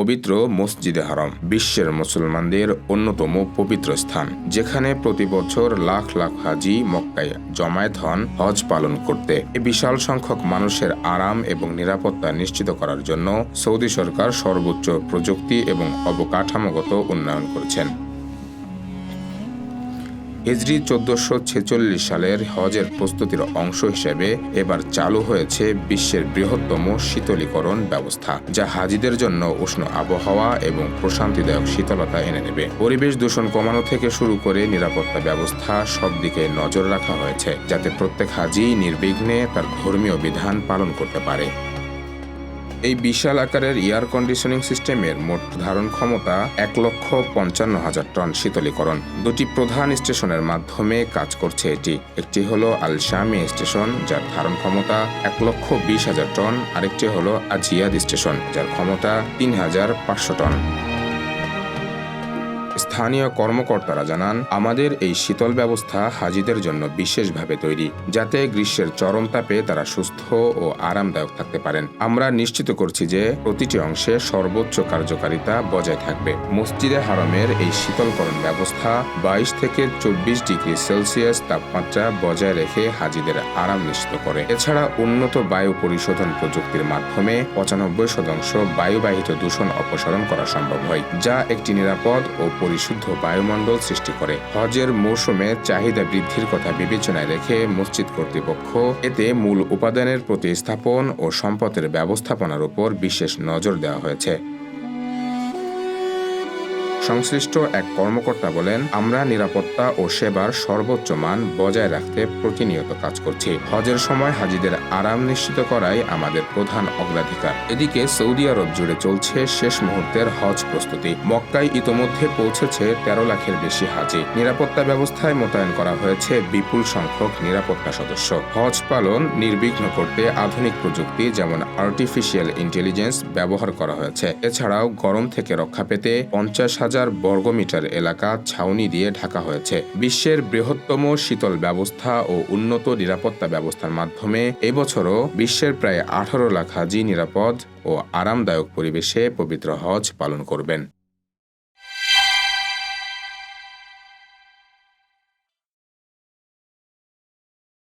পবিত্র মসজিদে হারাম। বিশ্বের মুসলমানদের অন্যতম পবিত্র স্থান, যেখানে প্রতি বছর লাখ লাখ হাজি মক্কায় জমায়েত হন হজ পালন করতে। এ বিশাল সংখ্যক মানুষের আরাম এবং নিরাপত্তা নিশ্চিত করার জন্য সৌদি সরকার সর্বোচ্চ প্রযুক্তি এবং অবকাঠামোগত উন্নয়ন করেছেন। হিজরি চোদ্দশো ছেচল্লিশ সালের হজের প্রস্তুতির অংশ হিসেবে এবার চালু হয়েছে বিশ্বের বৃহত্তম শীতলীকরণ ব্যবস্থা, যা হাজিদের জন্য উষ্ণ আবহাওয়া এবং প্রশান্তিদায়ক শীতলতা এনে দেবে। পরিবেশ দূষণ কমানো থেকে শুরু করে নিরাপত্তা ব্যবস্থা সব দিকে নজর রাখা হয়েছে, যাতে প্রত্যেক হাজি নির্বিঘ্নে তার ধর্মীয় বিধান পালন করতে পারে। এই বিশাল আকারের এয়ার কন্ডিশনিং সিস্টেমের মোট ধারণ ক্ষমতা এক লক্ষ পঞ্চান্ন হাজার টন শীতলীকরণ। দুটি প্রধান স্টেশনের মাধ্যমে কাজ করছে এটি। একটি হলো আল শামি স্টেশন, যার ধারণ ক্ষমতা এক লক্ষ বিশ হাজার টন। আরেকটি হলো আজিয়াদ স্টেশন, যার ক্ষমতা তিন হাজার পাঁচশো টন। স্থানীয় কর্মকর্তারা জানান, আমাদের এই শীতল ব্যবস্থা হাজিদের জন্য বিশেষভাবে তৈরি, যাতে গ্রীষ্মের চরম তাপে তারা সুস্থ ও আরামদায়ক থাকতে পারেন। আমরা নিশ্চিত করছি যে প্রতিটি অংশে সর্বোচ্চ কার্যকারিতা বজায় থাকবে। মসজিদে হারমের এই শীতলকরণ ব্যবস্থা বাইশ থেকে চব্বিশ ডিগ্রি সেলসিয়াস তাপমাত্রা বজায় রেখে হাজিদের আরাম নিশ্চিত করে। এছাড়া উন্নত বায়ু পরিশোধন প্রযুক্তির মাধ্যমে পঁচানব্বই শতাংশ বায়ুবাহিত দূষণ অপসারণ করা সম্ভব হয়, যা একটি নিরাপদ ও পরিশুদ্ধ বায়ুমণ্ডল সৃষ্টি করে। হজের মৌসুমে চাহিদা বৃদ্ধির কথা বিবেচনায় রেখে মসজিদ কর্তৃপক্ষ এতে মূল উপাদানের প্রতিস্থাপন ও সম্পদের ব্যবস্থাপনার উপর বিশেষ নজর দেওয়া হয়েছে। সংশ্লিষ্ট এক কর্মকর্তা বলেন, আমরা নিরাপত্তা ও সেবার সর্বোচ্চ মান বজায় রাখতে প্রতিনিয়ত কাজ করছি। হজের সময় হাজিদের আরাম নিশ্চিত করাই আমাদের প্রধান অগ্রাধিকার। এদিকে সৌদি আরব জুড়ে চলছে শেষ মুহূর্তের হজ প্রস্তুতি। মক্কায় ইতোমধ্যে পৌঁছেছে তেরো লাখের বেশি হাজি। নিরাপত্তা ব্যবস্থায় মোতায়েন করা হয়েছে বিপুল সংখ্যক নিরাপত্তা সদস্য। হজ পালন নির্বিঘ্ন করতে আধুনিক প্রযুক্তি যেমন আর্টিফিশিয়াল ইন্টেলিজেন্স ব্যবহার করা হয়েছে। এছাড়াও গরম থেকে রক্ষা পেতে পঞ্চাশ হাজার বর্গমিটার এলাকা ছাউনি দিয়ে ঢাকা হয়েছে। বিশ্বের বৃহত্তম শীতল ব্যবস্থা ও উন্নত নিরাপত্তা ব্যবস্থার মাধ্যমে এবছরও বিশ্বের প্রায় আঠারো লাখ হাজি নিরাপদ ও আরামদায়ক পরিবেশে পবিত্র হজ পালন করবেন।